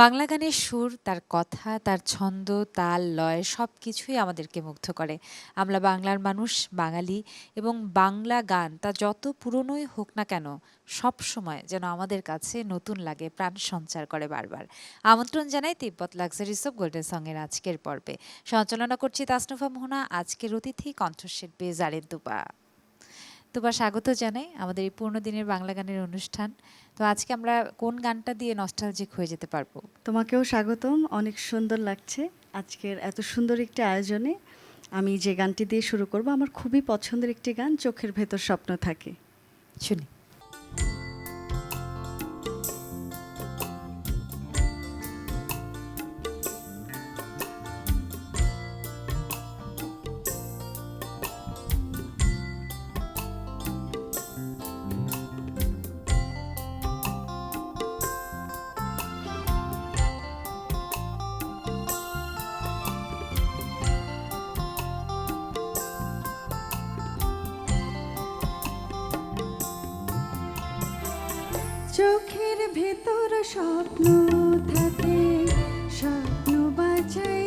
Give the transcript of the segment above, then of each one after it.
বাংলা গানের সুর, তার কথা, তার ছন্দ, তাল, লয় সব কিছুই আমাদেরকে মুগ্ধ করে। আমরা বাংলার মানুষ, বাঙালি এবং বাংলা গান তা যত পুরনোই হোক না কেন, সবসময় যেন আমাদের কাছে নতুন লাগে, প্রাণ সঞ্চার করে বারবার। আমন্ত্রণ জানাই তিব্বত লাক্সারিস অফ গোল্ডেন সং-এর আজকের পর্বে। সঞ্চালনা করছি তাসনুফা মোহনা, আজকের অতিথি কণ্ঠশিল্পী জারেন তুবা। তুবা স্বাগত জানাই আমাদের এই পূর্ণ দিনের বাংলা গানের অনুষ্ঠান। তো আজকে আমরা কোন গানটা দিয়ে নস্টালজিক হয়ে যেতে পারব? তোমাকেও স্বাগতম অনেক সুন্দর লাগছে আজকের এত সুন্দর একটি আয়োজনে আমি যে গানটি দিয়ে শুরু করব আমার খুবই পছন্দের একটি গান চোখের ভেতর স্বপ্ন থাকে শুনি। ভেতর স্বপ্ন থাকে স্বপ্ন বাঁচায়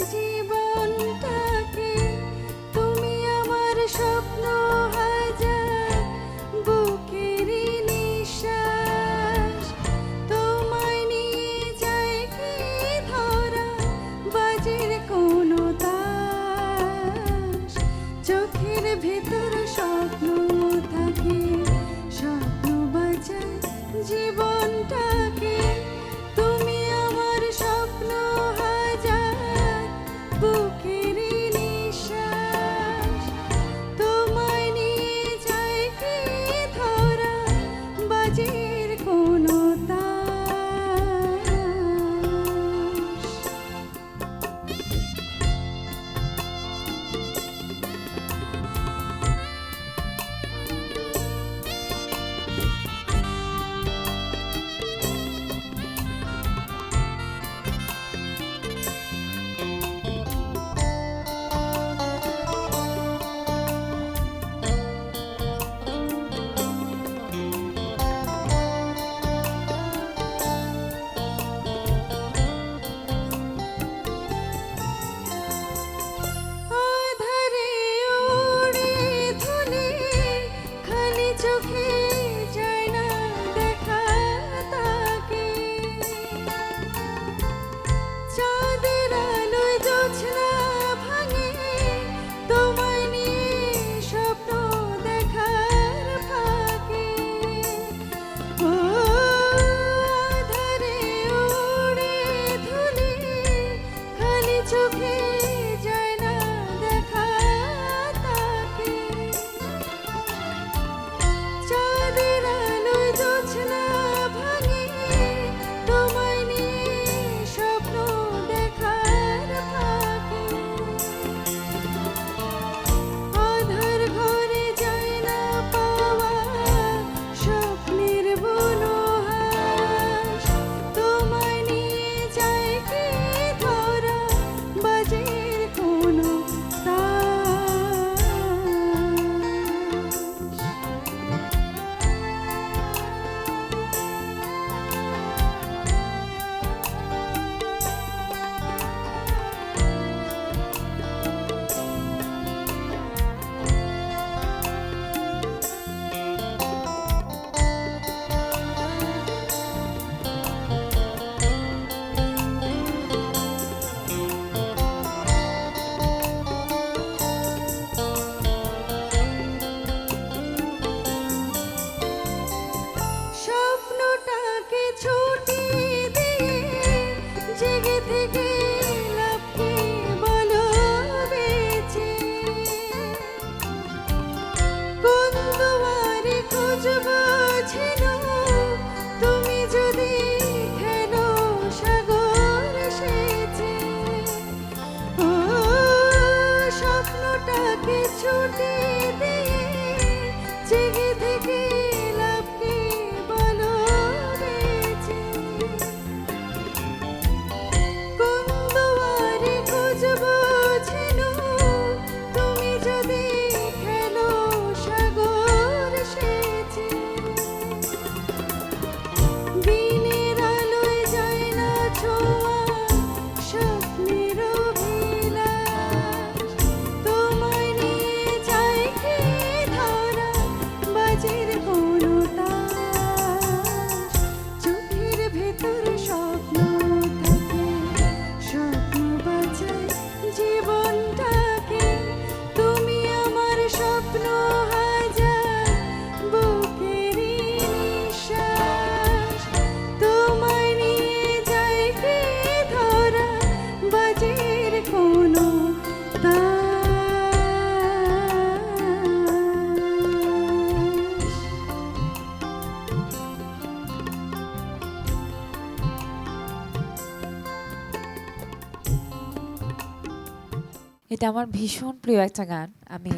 এটা আমার ভীষণ প্রিয় একটা গান। আমি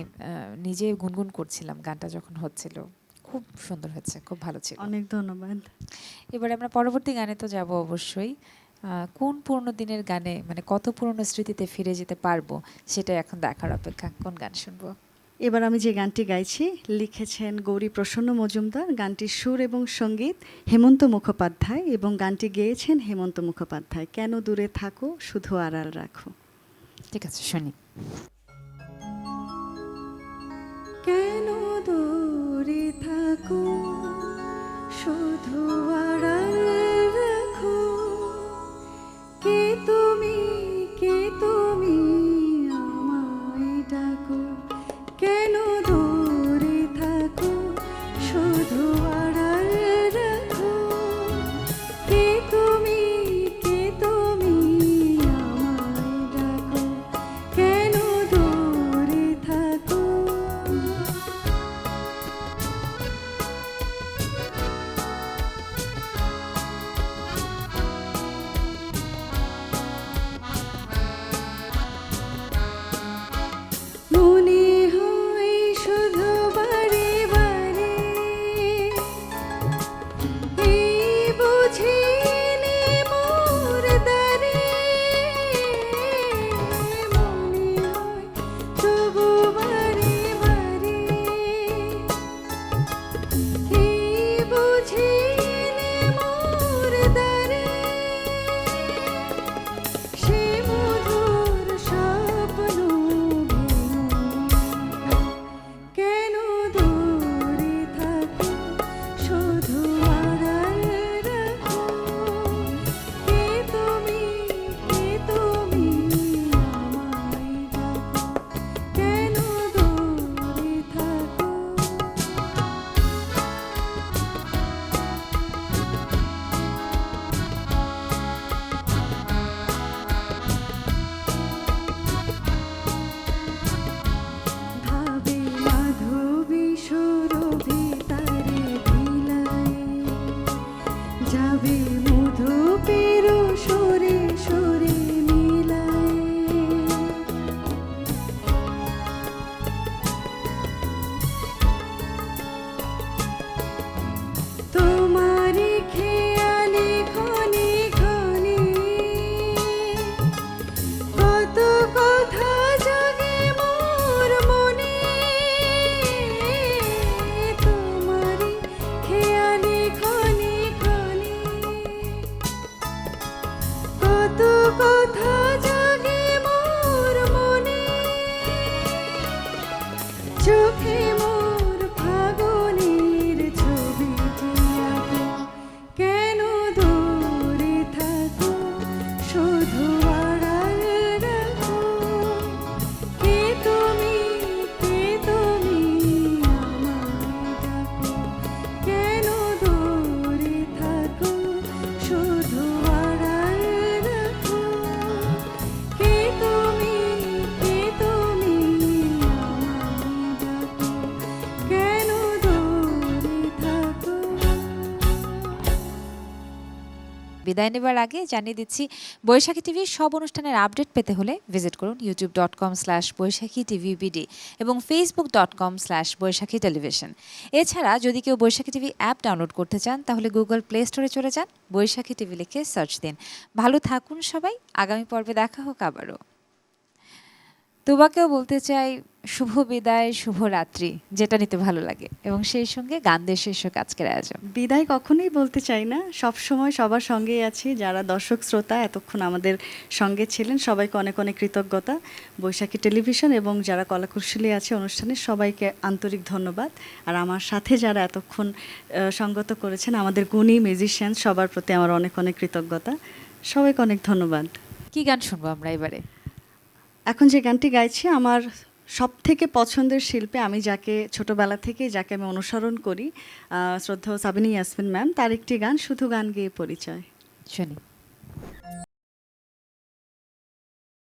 নিজে গুনগুন করছিলাম গানটা যখন হচ্ছিল। খুব সুন্দর হয়েছে খুব ভালো ছিল। অনেক ধন্যবাদ। এবারে আমরা পরবর্তী গানে তো যাব অবশ্যই। কোন পুরনো দিনের গানে মানে কত পুরনো স্মৃতিতে ফিরে যেতে পারব সেটা এখন দেখার অপেক্ষা। কোন গান শুনব? এবার আমি যে গানটি গাইছি লিখেছেন গৌরী প্রসন্ন মজুমদার। গানটির সুর এবং সংগীত হেমন্ত মুখোপাধ্যায় এবং গানটি গেয়েছেন হেমন্ত মুখোপাধ্যায়। কেন দূরে থাকো শুধু আড়াল রাখো। ঠিক আছে শুনি। কেন দূরে থাকো? শুধু আড়াল রাখো। কে তুমি যাবে মধু সরে সরে মিলায়। তোমারি কত কথা বিদায় নেবার আগে জানিয়ে দিচ্ছি, বৈশাখী টিভির সব অনুষ্ঠানের আপডেট পেতে হলে ভিজিট করুন YouTube dot com slash Baishakhi TV BD এবং Facebook dot com slash Baishakhi television. এছাড়া যদি কেউ বৈশাখী টিভি অ্যাপ ডাউনলোড করতে চান, তাহলে গুগল প্লে স্টোরে চলে যান, বৈশাখী টিভি লিখে সার্চ দিন। ভালো থাকুন সবাই, আগামী পর্বে দেখা হোক আবারও। তোমাকেও বলতে চাই শুভ বিদায় শুভ রাত্রি যেটা নিতে ভালো লাগে। এবং সেই সঙ্গে গান দিয়ে শীর্ষক আজকের আয়োজন। বিদায় কখনোই বলতে চাই না। সব সময় সবার সঙ্গেই আছি। যারা দর্শক শ্রোতা এতক্ষণ আমাদের সঙ্গে ছিলেন সবাইকে অনেক অনেক কৃতজ্ঞতা। বৈশাখী টেলিভিশন এবং যারা কলাকুশলী আছে অনুষ্ঠানে সবাইকে আন্তরিক ধন্যবাদ। আর আমার সাথে যারা এতক্ষণ সঙ্গত করেছেন আমাদের গুণী মিউজিশিয়ান সবার প্রতি আমার অনেক অনেক কৃতজ্ঞতা। সবাইকে অনেক ধন্যবাদ। কি গান শুনব আমরা এবারে? এখন যে গানটি গাইছি, আমার সব থেকে পছন্দের শিল্পে আমি যাকে ছোটবেলা থেকে যাকে আমি অনুসরণ করি শ্রদ্ধা সাবিনী ইয়াসমিন ম্যাম, তার একটি গান, শুধু গান গেয়ে পরিচয়। শুনি।